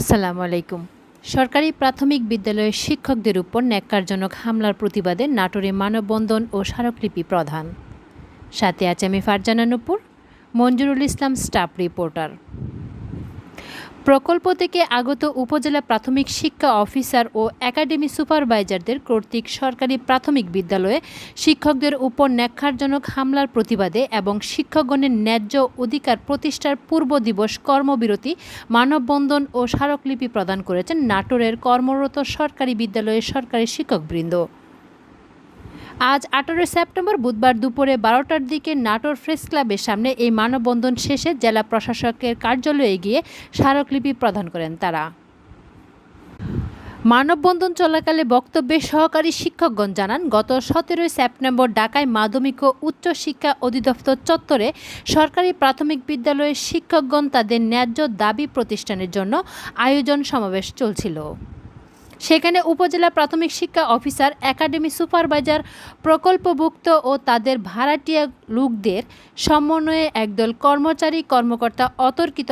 আসসালামু আলাইকুম। সরকারি প্রাথমিক বিদ্যালয়ের শিক্ষকদের উপর ন্যাক্কারজনক হামলার প্রতিবাদে নাটোরে মানববন্ধন ও স্মারকলিপি প্রধান। সাথে আছে আমি ফারজানা নুপুর, মঞ্জুরুল ইসলাম স্টাফ রিপোর্টার। প্রকল্প থেকে আগত উপজেলা প্রাথমিক শিক্ষা অফিসার ও একাডেমি সুপারভাইজারদের কর্তৃক সরকারি প্রাথমিক বিদ্যালয়ে শিক্ষকদের উপর ন্যাক্কারজনক হামলার প্রতিবাদে এবং শিক্ষকগণের ন্যায্য অধিকার প্রতিষ্ঠার পূর্ব দিবস কর্মবিরতি, মানববন্ধন ও স্মারকলিপি প্রদান করেছেন নাটোরের কর্মরত সরকারি বিদ্যালয়ের সরকারি শিক্ষকবৃন্দ। আজ আঠারোই সেপ্টেম্বর বুধবার দুপুরে বারোটার দিকে নাটোর প্রেস ক্লাবের সামনে এই মানববন্ধন শেষে জেলা প্রশাসকের কার্যালয়ে গিয়ে স্মারকলিপি প্রদান করেন তারা। মানববন্ধন চলাকালে বক্তব্যে সহকারী শিক্ষকগণ জানান, গত সতেরোই সেপ্টেম্বর ঢাকায় মাধ্যমিক ও উচ্চ শিক্ষা অধিদপ্তর চত্বরে সরকারি প্রাথমিক বিদ্যালয়ের শিক্ষকগণ তাদের ন্যায্য দাবি প্রতিষ্ঠানের জন্য আয়োজন সমাবেশ চলছিল। সেখানে উপজেলা প্রাথমিক শিক্ষা অফিসার, একাডেমি সুপারভাইজার, প্রকল্পভুক্ত ও তাদের ভাড়াটিয়া লোকদের সমন্বয়ে একদল কর্মচারী কর্মকর্তা অতর্কিত